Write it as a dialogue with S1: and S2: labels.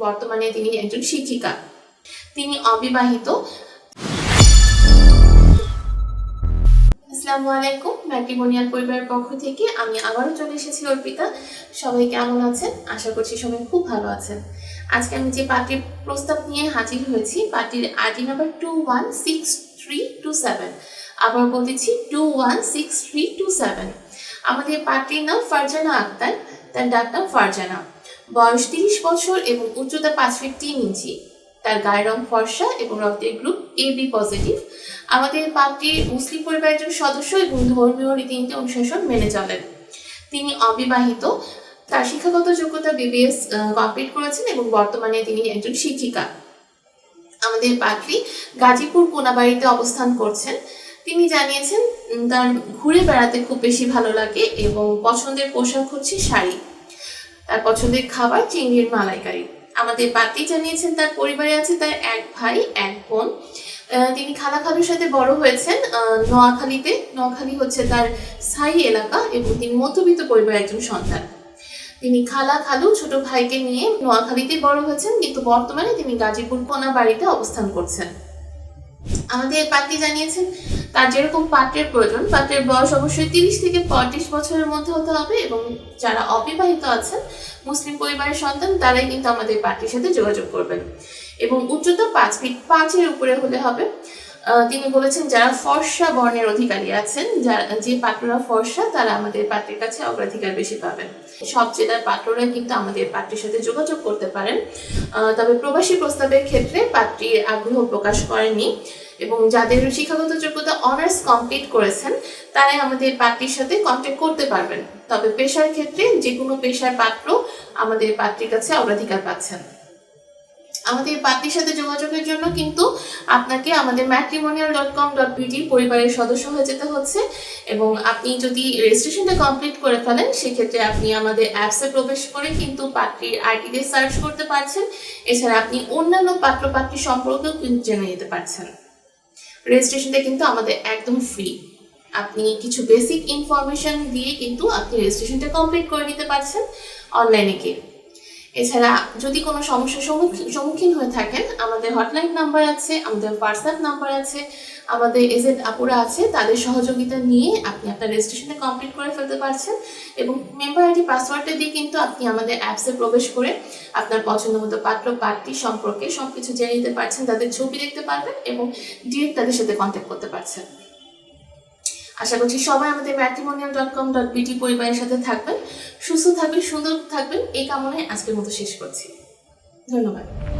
S1: বর্তমানে তিনি একজন শিক্ষিকা। তিনি অবিবাহিত। আসসালামু আলাইকুম, ম্যাট্রিমোনিয়াল পরিবারের পক্ষ থেকে আমি আবারও চলে এসেছি অর্পিতা। সবাই কেমন আছেন? আশা করছি সবাই খুব ভালো আছেন। আজকে আমি যে পার্টির প্রস্তাব নিয়ে হাজির হয়েছি, পার্টির ID number two one six three two seven আবার বলতেছি two one six three two seven আমাদের পার্টির নাম ফারজানা আক্তার, তার ডাক নাম ফারজানা। বয়স তিরিশ বছর এবং উচ্চতা পাঁচ ফিট তিন ইঞ্চি। তার গায়ের রং ফর্সা এবং রক্তের গ্রুপ এ বি পজিটিভ আমাদের পার্টির মুসলিম পরিবারের একজন সদস্য এবং ধর্মীয় রীতিনীতি অনুশাসন মেনে চলেন। তিনি অবিবাহিত। তার শিক্ষাগত যোগ্যতা বিবিএস কমপ্লিট করেছেন এবং বর্তমানে তিনি একজন শিক্ষিকা। আমাদের পাত্রী গাজীপুর কোনাবাড়িতে অবস্থান করছেন। তিনি জানিয়েছেন তার ঘুরে বেড়াতে খুব বেশি ভালো লাগে এবং পছন্দের পোশাক হচ্ছে শাড়ি। তার পছন্দের খাবার চিংড়ির মালাইকারি। আমাদের পাত্রী জানিয়েছেন তার পরিবারে আছে তার এক ভাই, এক বোন। তিনি খালা খালুর সাথে বড় হয়েছেন নোয়াখালীতে। নোয়াখালী হচ্ছে তার স্থায়ী এলাকা এবং তিনি মধ্যবিত্ত পরিবারের একজন সন্তান। তিনি খালা খালু ছোট ভাইকে নিয়ে নোয়াখালীতে বড় হয়েছেন, কিন্তু বর্তমানে তিনি গাজীপুর কোনা বাড়িতে অবস্থান করছেন। আমাদের পাত্রী জানিয়েছেন, তার যেরকম পাত্রের প্রয়োজন, পাত্রের বয়স অবশ্যই তিরিশ থেকে পঁয়ত্রিশ বছরের মধ্যে হতে হবে এবং যারা অবিবাহিত আছেন, মুসলিম পরিবারের সন্তান, তারাই কিন্তু আমাদের পাত্রীর সাথে যোগাযোগ করবেন। এবং উচ্চতা পাঁচ ফিট পাঁচের উপরে হলে হবে। তিনি বলেছেন, যারা ফর্সা বর্ণের অধিকারী আছেন, যারা, যে পাত্ররা ফর্সা, তারা আমাদের পাত্রের কাছে অগ্রাধিকার বেশি পাবেন। সব জেলার পাত্ররা কিন্তু আমাদের পাত্রের সাথে যোগাযোগ করতে পারেন। তবে প্রবাসী প্রস্তাবের ক্ষেত্রে পাত্রীর আগ্রহ প্রকাশ করেনি এবং যাদের শিক্ষাগত যোগ্যতা অনার্স কমপ্লিট করেছেন, তারাই আমাদের পাত্রীর সাথে কন্ট্যাক্ট করতে পারবেন। তবে পেশার ক্ষেত্রে যে কোনো পেশার পাত্র আমাদের পাত্রীর কাছে অগ্রাধিকার পাচ্ছেন। আমাদের পাত্রীর সাথে যোগাযোগের জন্য কিন্তু আপনাকে আমাদের matrimonial dot com dot BD পরিবারের সদস্য হয়ে যেতে হচ্ছে এবং আপনি যদি রেজিস্ট্রেশনটা কমপ্লিট করে ফেলেন, সেক্ষেত্রে আপনি আমাদের অ্যাপসে প্রবেশ করে কিন্তু পাত্রীর আইডিতে সার্চ করতে পারছেন। এছাড়া আপনি অন্যান্য পাত্র পাত্রী সম্পর্কেও কিন্তু জেনে নিতে পারছেন। রেজিস্ট্রেশনটা কিন্তু আমাদের একদম ফ্রি আপনি কিছু বেসিক ইনফরমেশন দিয়ে কিন্তু আপনি রেজিস্ট্রেশনটা কমপ্লিট করে নিতে পারছেন অনলাইনে গিয়ে। এছাড়া যদি কোনো সমস্যার সম্মুখীন সম্মুখীন হয়ে থাকেন, আমাদের হটলাইন নাম্বার আছে, আমাদের হোয়াটসঅ্যাপ নাম্বার আছে, আমাদের এজেন্ট আপুরা আছে, তাদের সহযোগিতা নিয়ে আপনি আপনার রেজিস্ট্রেশনটা কমপ্লিট করে ফেলতে পারছেন এবং মেম্বার আইডি পাসওয়ার্ডটা দিয়ে কিন্তু আপনি আমাদের অ্যাপসে প্রবেশ করে আপনার পছন্দ মতো পাত্র, পাত্রী সম্পর্কে সব কিছু জেনে নিতে পারছেন, তাদের ছবি দেখতে পারবেন এবং ডিরেক্ট তাদের সাথে কন্ট্যাক্ট করতে পারছেন। আশা করছি সবাই আমাদের ম্যাট্রিমোনিয়াল ডট কম ডট বিটি পরিবারের সাথে থাকবেন, সুস্থ থাকবেন, সুন্দর থাকবেন, এই কামনায় আজকের মতো শেষ করছি। ধন্যবাদ।